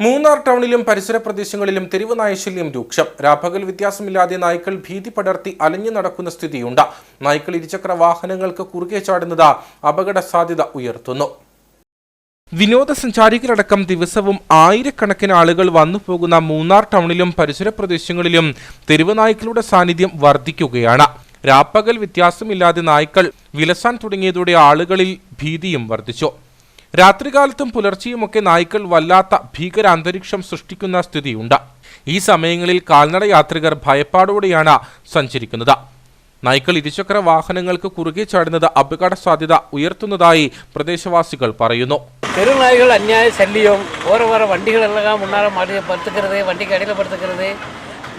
മൂന്നാർ ടൗണിലും പരിസര പ്രദേശങ്ങളിലും തെരുവ് നായശല്യം രൂക്ഷം. രാപ്പകൽ വ്യത്യാസമില്ലാതെ നായ്ക്കൾ ഭീതി പടർത്തി അലഞ്ഞു നടക്കുന്ന സ്ഥിതിയുണ്ട്. നായ്ക്കൾ ഇരുചക്ര വാഹനങ്ങൾക്ക് കുറുകെ ചാടുന്നത് അപകട സാധ്യത ഉയർത്തുന്നു. വിനോദസഞ്ചാരികളടക്കം ദിവസവും ആയിരക്കണക്കിന് ആളുകൾ വന്നു പോകുന്ന മൂന്നാർ ടൗണിലും പരിസര പ്രദേശങ്ങളിലും തെരുവ് നായ്ക്കളുടെ സാന്നിധ്യം വർദ്ധിക്കുകയാണ്. രാപ്പകൽ വ്യത്യാസമില്ലാതെ നായ്ക്കൾ വിലസാൻ തുടങ്ങിയതോടെ ആളുകളിൽ ഭീതിയും വർദ്ധിച്ചു. രാത്രികാലത്തും പുലർച്ചെയുമൊക്കെ നായ്ക്കൾ വല്ലാത്ത ഭീകര അന്തരീക്ഷം സൃഷ്ടിക്കുന്ന സ്ഥിതിയുണ്ട്. ഈ സമയങ്ങളിൽ കാൽനട യാത്രികർ ഭയപ്പാടോടെയാണ് സഞ്ചരിക്കുന്നത്. നായ്ക്കൾ ഇരുചക്ര വാഹനങ്ങൾക്ക് കുറുകെ ചാടുന്നത് അപകട സാധ്യത ഉയർത്തുന്നതായി പ്രദേശവാസികൾ പറയുന്നു. പെരുനായ്കൾ അന്യായ ശല്യവും ഓരോ ഓരോ വണ്ടികളെല്ലാം മുന്നാലെ മാറ്റി പടുത്തുക്കരുത് വണ്ടിക്ക് അടിയിൽ പടുത്തുക്കരുത്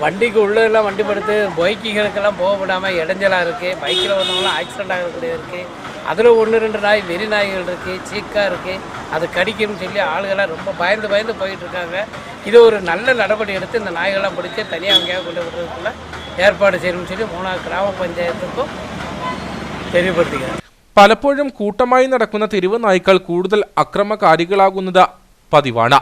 வண்டிக்கு உள்ளே எல்லாம் வண்டி படுத்து பைக்குகளுக்கெல்லாம் போக விடாமல் இடைஞ்சலாக இருக்குது பைக்கில் வந்தவங்களாம் ஆக்சிடென்ட் ஆகக்கூடிய இருக்குது அதில் ஒன்று ரெண்டு நாய் வெறி நாய்கள் இருக்குது சீக்கா இருக்குது அது கடிக்கும்னு சொல்லி ஆளுகள்லாம் ரொம்ப பயந்து பயந்து போயிட்டு இருக்காங்க இது ஒரு நல்ல நடவடிக்கை எடுத்து இந்த நாய்கள்லாம் பிடிச்சி தனியாக அங்கேயா கொண்டு விடுறதுக்குள்ள ஏற்பாடு செய்யணும்னு சொல்லி மூணாவது கிராம பஞ்சாயத்துக்கும் தெரியப்படுத்திக்கிறேன் പലപ്പോഴും കൂട്ടമായി നടക്കുന്ന തെരുവ് നായ്ക്കൾ കൂടുതൽ അക്രമകാരികളാകുന്നത് പതിവാണ്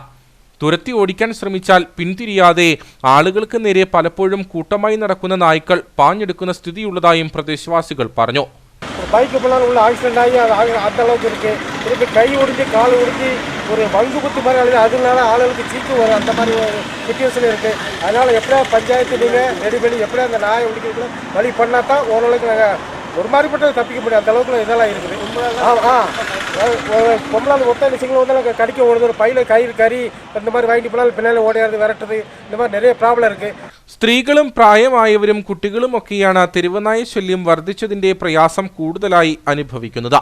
തുരത്തി ഓടിക്കാൻ ശ്രമിച്ചാൽ പിന്തിരിയാതെ ആളുകൾക്ക് നേരെ പലപ്പോഴും കൂട്ടമായി നടക്കുന്ന നായ്ക്കൾ പാഞ്ഞെടുക്കുന്ന സ്ഥിതിയുള്ളതായും പ്രദേശവാസികൾ പറഞ്ഞു ஒரு பைக்கு பிள்ளால் உள்ள ஆக்சிடென்ட் ஆகி அது ஆக- அந்த அளவுக்கு இருக்கு திருப்பி கை ஒடிஞ்சு கால் ஒடிஞ்சு ஒரு வங்கு குத்து மாதிரி அழுது அதனால ஆளுகளுக்கு சீக்கு வரும் அந்த மாதிரி ஒரு சுச்சுவேஷன் இருக்கு அதனால எப்படியா பஞ்சாயத்து நீங்க ரெடி பண்ணி எப்படியா அந்த நாயை ஒடிக்கிறதுக்குள்ள வழி பண்ணா தான் ஓரளவுக்கு நாங்கள் ஒரு மாதிரிப்பட்டது தப்பிக்க முடியும் அந்த அளவுக்கு இதெல்லாம் இருக்குது ஆ ஆ பொம்பளால் ஒத்த நிச்சயங்களும் வந்து கடிக்க ஓடுது ஒரு பையில கயிறு கறி இந்த மாதிரி வாங்கிட்டு போனால் பின்னால ஓடியாருது விரட்டுது இந்த மாதிரி நிறைய ப்ராப்ளம் இருக்குது സ്ത്രീകളും പ്രായമായവരും കുട്ടികളുമൊക്കെയാണ് തെരുവനായ ശല്യം വർദ്ധിച്ചതിന്റെ പ്രയാസം കൂടുതലായി അനുഭവിക്കുന്നത്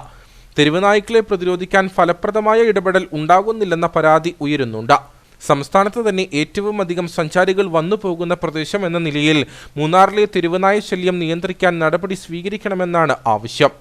തെരുവനായ്ക്കളെ പ്രതിരോധിക്കാൻ ഫലപ്രദമായ ഇടപെടൽ ഉണ്ടാകുന്നില്ലെന്ന പരാതി ഉയരുന്നുണ്ട് സംസ്ഥാനത്ത് തന്നെ ഏറ്റവും അധികം സഞ്ചാരികൾ വന്നു പോകുന്ന പ്രദേശം എന്ന നിലയിൽ മൂന്നാറിലെ തെരുവനായ ശല്യം നിയന്ത്രിക്കാൻ നടപടി സ്വീകരിക്കണമെന്നാണ് ആവശ്യം